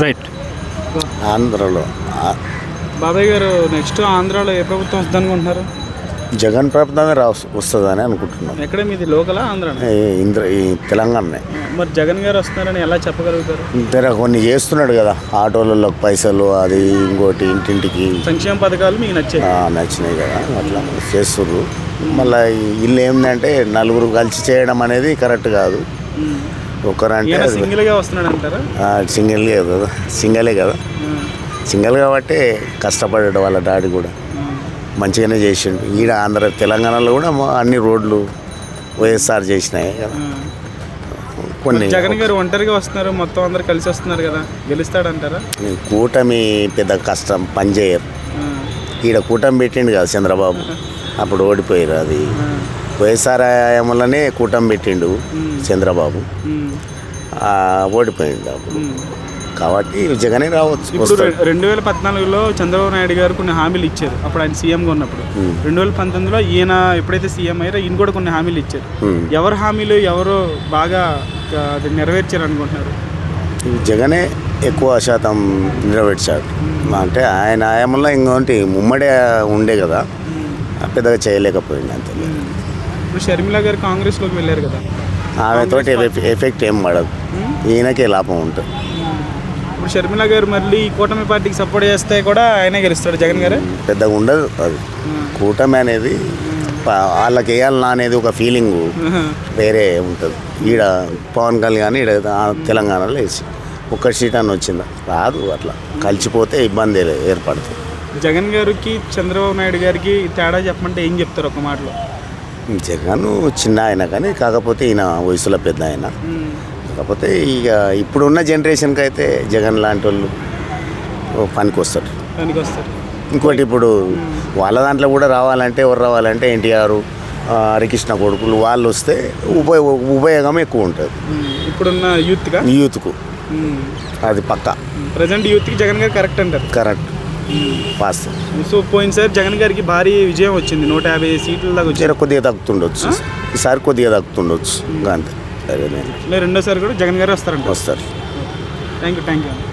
Right ఆంధ్రలో. బాబాయ్ గారు నెక్స్ట్ ఆంధ్రాలో ఏ ప్రభుత్వం వస్తుంది అనుకుంటున్నారు జగన్ ప్రభుత్వమే రా వస్తుందని అనుకుంటున్నాం. ఎక్కడ మీది? లోకలా ఆంధ్ర ఇంద్ర ఈ తెలంగాణనే. మరి జగన్ గారు వస్తున్నారని ఎలా చెప్పగలుగుతారు? ఇంతర కొన్ని చేస్తున్నాడు కదా. ఆటోలలో పైసలు అది ఇంకోటి ఇంటింటికి. సంక్షేమ పథకాలు మీకు నచ్చాయి. ఆ, నచ్చినాయి కదా. అట్లా చేస్తుర్రు. మళ్ళీ వీళ్ళు ఏంటంటే నలుగురు కలిసి చేయడం అనేది కరెక్ట్ కాదు. ఒకరంటే వస్తున్నాడు అంటారా సింగిల్గా కదా సింగలే కదా. సింగల్ కాబట్టి కష్టపడ్డాడు వాళ్ళ డాడీ కూడా. మంచిగానే చేసిండు. ఈడ ఆంధ్ర తెలంగాణలో కూడా అన్ని రోడ్లు వైఎస్ఆర్ చేసినాయి కదా. కొన్ని జగన్ గారు ఒంటరిగా వస్తున్నారు మొత్తం అందరు కలిసి వస్తున్నారు కదా. గెలుస్తాడంటారా? కూటమి పెద్ద కష్టం పని చేయరు. ఈడ కూటమి పెట్టిండు కదా చంద్రబాబు. అప్పుడు ఓడిపోయారు అది. వైఎస్ఆర్ హయాంలోనే కూటమి పెట్టిండు చంద్రబాబు. ఓడిపోయిండు అప్పుడు. కాబట్టి జగనే రావచ్చు రెండు వేల పద్నాలుగులో చంద్రబాబు నాయుడు గారు కొన్ని హామీలు ఇచ్చారు. అప్పుడు ఆయన సీఎంగా ఉన్నప్పుడు. రెండు వేల పంతొమ్మిదిలో ఈయన ఎప్పుడైతే సీఎం అయ్యారో ఈయన కూడా కొన్ని హామీలు ఇచ్చారు. ఎవరు హామీలు ఎవరు బాగా అది నెరవేర్చారు అనుకుంటున్నారు? జగనే ఎక్కువ శాతం నెరవేర్చాడు అంటే ఆయన హయాంలో ఇంకోటి ముమ్మడే ఉండే కదా. పెద్దగా చేయలేకపోయింది అంతే. ఇప్పుడు షర్మిల గారు కాంగ్రెస్లోకి వెళ్ళారు కదా. ఆమెతోటి ఎఫె- ఎఫెక్ట్ ఏం పడదు. ఈయనకే లాభం ఉంటుంది. ఇప్పుడు షర్మిల గారు మళ్ళీ కూటమి పార్టీకి సపోర్ట్ చేస్తే కూడా ఆయనే గెలుస్తాడు జగన్ గారు? పెద్దగా ఉండదు అది. కూటమి అనేది వాళ్ళకి వేయాలన్నా అనేది ఒక ఫీలింగ్ వేరే ఉంటుంది. ఈడ పవన్ కళ్యాణ్ ఈడ తెలంగాణలో వేసి ఒక్క సీట్ అని వచ్చిందా? రాదు అట్లా. కలిసిపోతే ఇబ్బంది ఏర్పడుతుంది. జగన్ గారికి చంద్రబాబు నాయుడు గారికి తేడా చెప్పమంటే ఏం చెప్తారు ఒక మాటలో? జగన్ చిన్న ఆయన కానీ కాకపోతే ఈయన వయసులో పెద్ద ఆయన. కాకపోతే ఇక ఇప్పుడున్న జనరేషన్కి అయితే జగన్ లాంటి వాళ్ళు పనికి వస్తారు. ఇంకోటి ఇప్పుడు వాళ్ళ దాంట్లో కూడా రావాలంటే ఎవరు రావాలంటే ఎన్టీఆర్ హరికృష్ణ కొడుకులు వాళ్ళు వస్తే ఉపయోగ ఉపయోగం ఎక్కువ ఉంటుంది. ఇప్పుడున్న యూత్గా? యూత్కు. అది పక్క. ప్రజెంట్ యూత్కి జగన్ గారు కరెక్ట్ అంటారు. కరెక్ట్. పాస్. సో పోయినసారి జగన్ గారికి భారీ విజయం వచ్చింది. నూట యాభై సీట్ల దాకా కొద్దిగా తగ్గుతుండొచ్చు. ఈసారి కొద్దిగా తగ్గుతుండొచ్చు. అంతే. సరే రెండోసారి కూడా జగన్ గారు వస్తారంట. వస్తారు. Thank you thank you